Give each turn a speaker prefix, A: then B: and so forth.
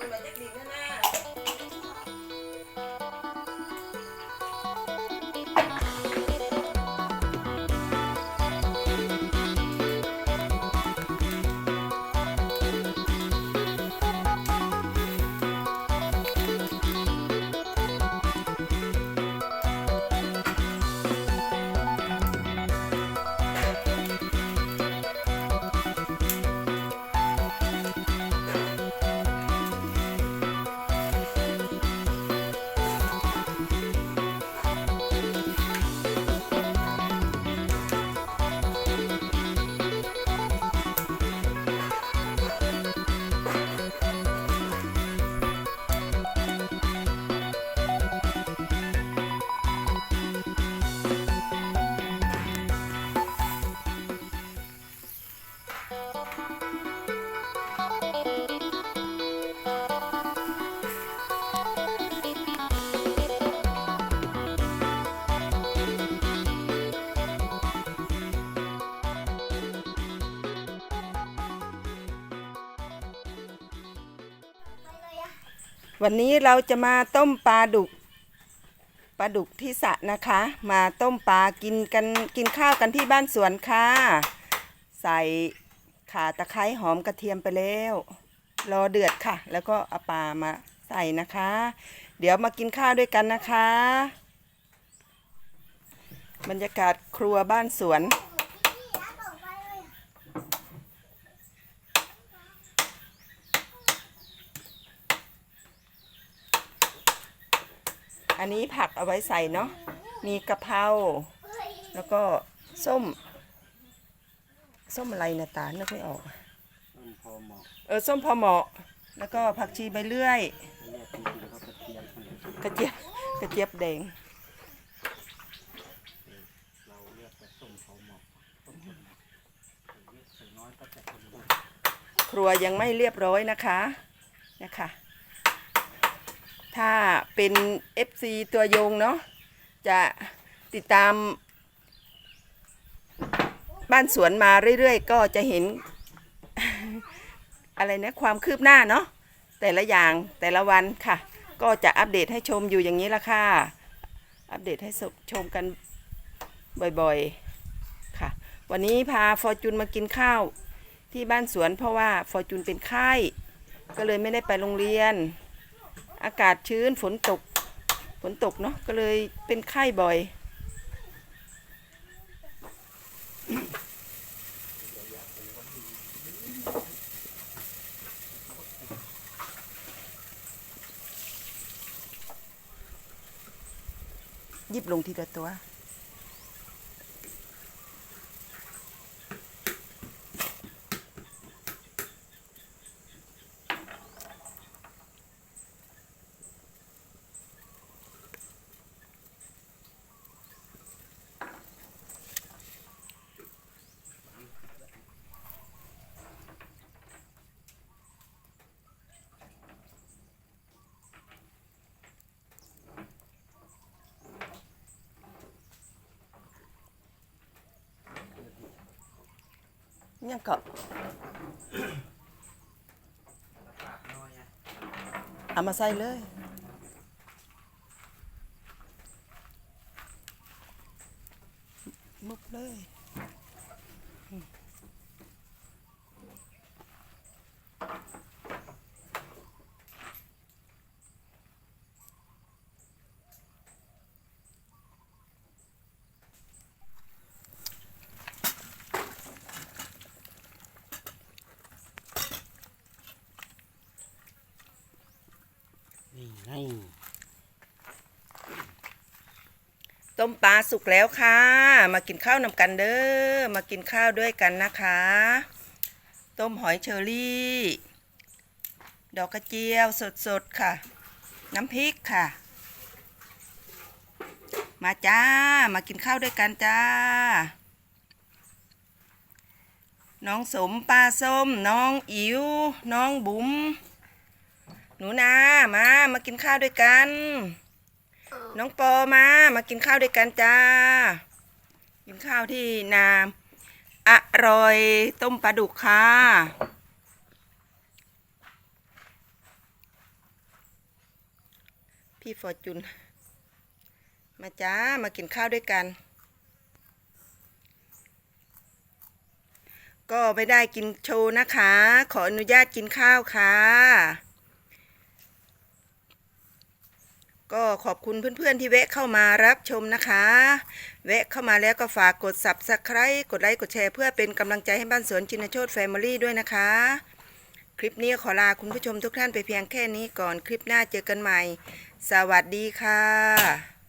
A: มั วันนี้เราจะมาต้มปลาดุกปลาดุกที่สะนะคะ มาต้มปลากินกันกินข้าวกันที่บ้านสวนค่ะ ใส่ข่าตะไคร้หอมกระเทียมไปแล้ว รอเดือดค่ะ แล้วก็เอาปลามาใส่นะคะ เดี๋ยวมากินข้าวด้วยกันนะคะ บรรยากาศครัวบ้านสวน อันนี้ผักเอาไว้ใส่เนาะ มีกะเพราแล้วก็ส้ม ส้มอะไรนะตานึกไม่ออก
B: ต้นพอเหมาะ
A: เออส้มพอเหมาะ แล้วก็ผักชีใบเลื่อย
B: เรียกจริงๆแล้วก็กระเทียมอะไร
A: กระเจี๊ยบกระเจี๊ยบแดง
B: เราเรียกว่าส้มพอเหมาะต้นพอเหมาะเรียกใส่น้อยก็จะคนละ
A: ครัวยังไม่เรียบร้อยนะคะ นะคะ ถ้า เป็น FC ตัวยงเนาะจะติดตาม บ้านสวนมาเรื่อยๆ ก็จะเห็น อะไรนะความคืบหน้าเนาะแต่ละอย่างแต่ละวันค่ะ ก็จะอัปเดตให้ชมอยู่อย่างนี้ละค่ะ อัปเดตให้ชมกันบ่อยๆค่ะ วันนี้พาฟอร์จูนมากินข้าวที่บ้านสวนเพราะว่าฟอร์จูนเป็นไข้ก็เลยไม่ได้ไปโรงเรียน อากาศชื้นฝนตก ฝนตกเนาะก็เลยเป็นไข้บ่อย ยิบลงทีละตัว ยังก็เอามาใส่เลยมุบเลย
B: นี่ไง
A: ต้มปลาสุกแล้วค่ะ มากินข้าวนำกันเด้อ มากินข้าวด้วยกันนะคะ ต้มหอยเชอรี่ ดอกกระเจียวสดๆค่ะ น้ำพริกค่ะ มาจ้า มากินข้าวด้วยกันจ้า น้องสมปลาส้ม น้องอิ๋ว น้องบุ๋ม หนูนามามากินข้าวด้วยกัน น้องปอมา มากินข้าวด้วยกันจ้า กินข้าวที่นาอร่อยต้มปลาดุกค่ะพี่ฟอร์จุนมาจ้ามากินข้าวด้วยกัน ก็ไม่ได้กินโชว์นะคะ ขออนุญาตกินข้าวค่ะ ก็ขอบคุณเพื่อนๆที่แวะเข้ามารับชมนะคะ แวะเข้ามาแล้วก็ฝากกด subscribe กดไลค์กดแชร์เพื่อเป็นกำลังใจให้บ้านสวนจินโชตแฟมิลี่ด้วยนะคะ คลิปนี้ขอลาคุณผู้ชมทุกท่านไปเพียงแค่นี้ก่อนคลิปหน้าเจอกันใหม่ สวัสดีค่ะ